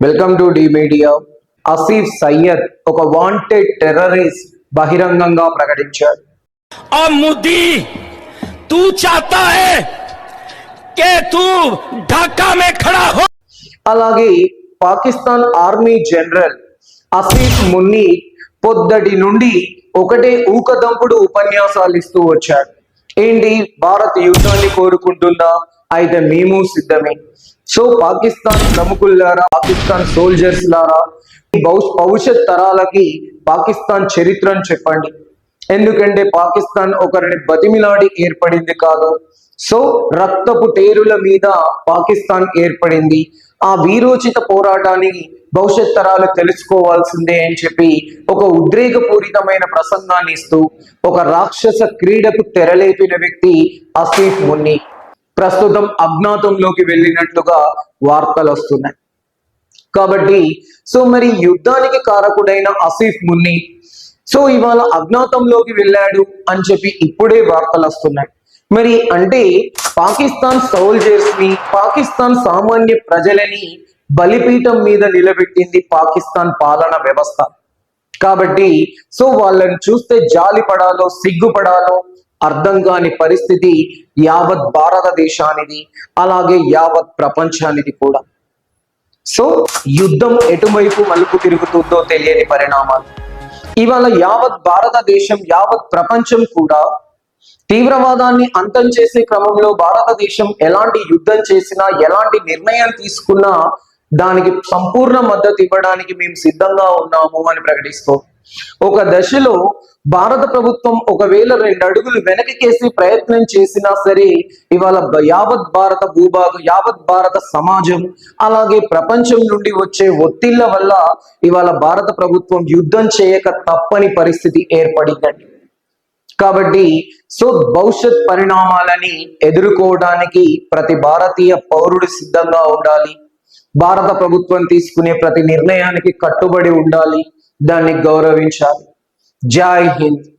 Welcome to the media Asif Syed ఒక wanted terrorist బహిరంగంగా ప్రకటించాడు. ఆ ముద్ది తూ చాతా హై కే తూ ఢాకా మే ఖడా హో. అలాగే పాకిస్తాన్ ఆర్మీ జనరల్ అసీఫ్ మున్ని పొద్దటి నుండి ఒకటే ఊకదంపుడు ఉపన్యాసాలు ఇస్తూ వచ్చాడు. ఏంటి? భారత్ యుద్ధాన్ని కోరుకుంటుందా? అయితే మేము సిద్ధమే. సో పాకిస్తాన్ ప్రముఖులారా పాకిస్తాన్ సోల్జర్స్ లారా భవిష్యత్ తరాలకి పాకిస్తాన్ చరిత్రను చెప్పండి. ఎందుకంటే పాకిస్తాన్ ఒకరిని బతిమిలాడి ఏర్పడింది కాదు. సో రక్తపు టేరుల మీద పాకిస్తాన్ ఏర్పడింది. ఆ వీరోచిత పోరాటాన్ని భవిష్యత్ తరాలు తెలుసుకోవాల్సిందే అని చెప్పి ఒక ఉద్రేకపూరితమైన ప్రసంగాన్ని ఇస్తూ ఒక రాక్షస క్రీడకు తెరలేపిన వ్యక్తి అసీఫ్ మున్ని. ప్రస్తుతం అజ్ఞాతంలోకి వెళ్ళినట్లుగా వార్తలు వస్తున్నాయి. కాబట్టి సో మరి యుద్ధానికి కారకుడైన అసీఫ్ మున్ని సో ఇవాళ అజ్ఞాతంలోకి వెళ్ళాడు అని చెప్పి ఇప్పుడే వార్తలు వస్తున్నాయి. మరి అంటే పాకిస్తాన్ సోల్జర్స్ని పాకిస్తాన్ సామాన్య ప్రజలని బలిపీఠం మీద నిలబెట్టింది పాకిస్తాన్ పాలన వ్యవస్థ. కాబట్టి సో వాళ్ళని చూస్తే జాలి పడాలో సిగ్గుపడాలో అర్థం కాని పరిస్థితి యావత్ భారతదేశానిది అలాగే యావత్ ప్రపంచానిది కూడా. సో యుద్ధం ఎటువైపు మలుపు తిరుగుతుందో తెలియని పరిణామాలు. ఇవాళ యావత్ భారతదేశం యావత్ ప్రపంచం కూడా తీవ్రవాదాన్ని అంతం చేసే క్రమంలో భారతదేశం ఎలాంటి యుద్ధం చేసినా ఎలాంటి నిర్ణయం తీసుకున్నా దానికి సంపూర్ణ మద్దతు ఇవ్వడానికి మేము సిద్ధంగా ఉన్నాము అని ప్రకటిస్తూ ఒక దశలో భారత ప్రభుత్వం ఒకవేళ రెండు అడుగులు వెనక్కేసి ప్రయత్నం చేసినా సరే ఇవాళ యావత్ భారత భూభాగం యావత్ భారత సమాజం అలాగే ప్రపంచం నుండి వచ్చే ఒత్తిళ్ళ వల్ల ఇవాళ భారత ప్రభుత్వం యుద్ధం చేయక తప్పని పరిస్థితి ఏర్పడిందండి. కాబట్టి సో భవిష్యత్ పరిణామాలని ఎదుర్కోవడానికి ప్రతి భారతీయ పౌరుడు సిద్ధంగా ఉండాలి. భారత ప్రభుత్వం తీసుకునే ప్రతి నిర్ణయానికి కట్టుబడి ఉండాలి దాన్ని గౌరవించాలి. జై హింద్.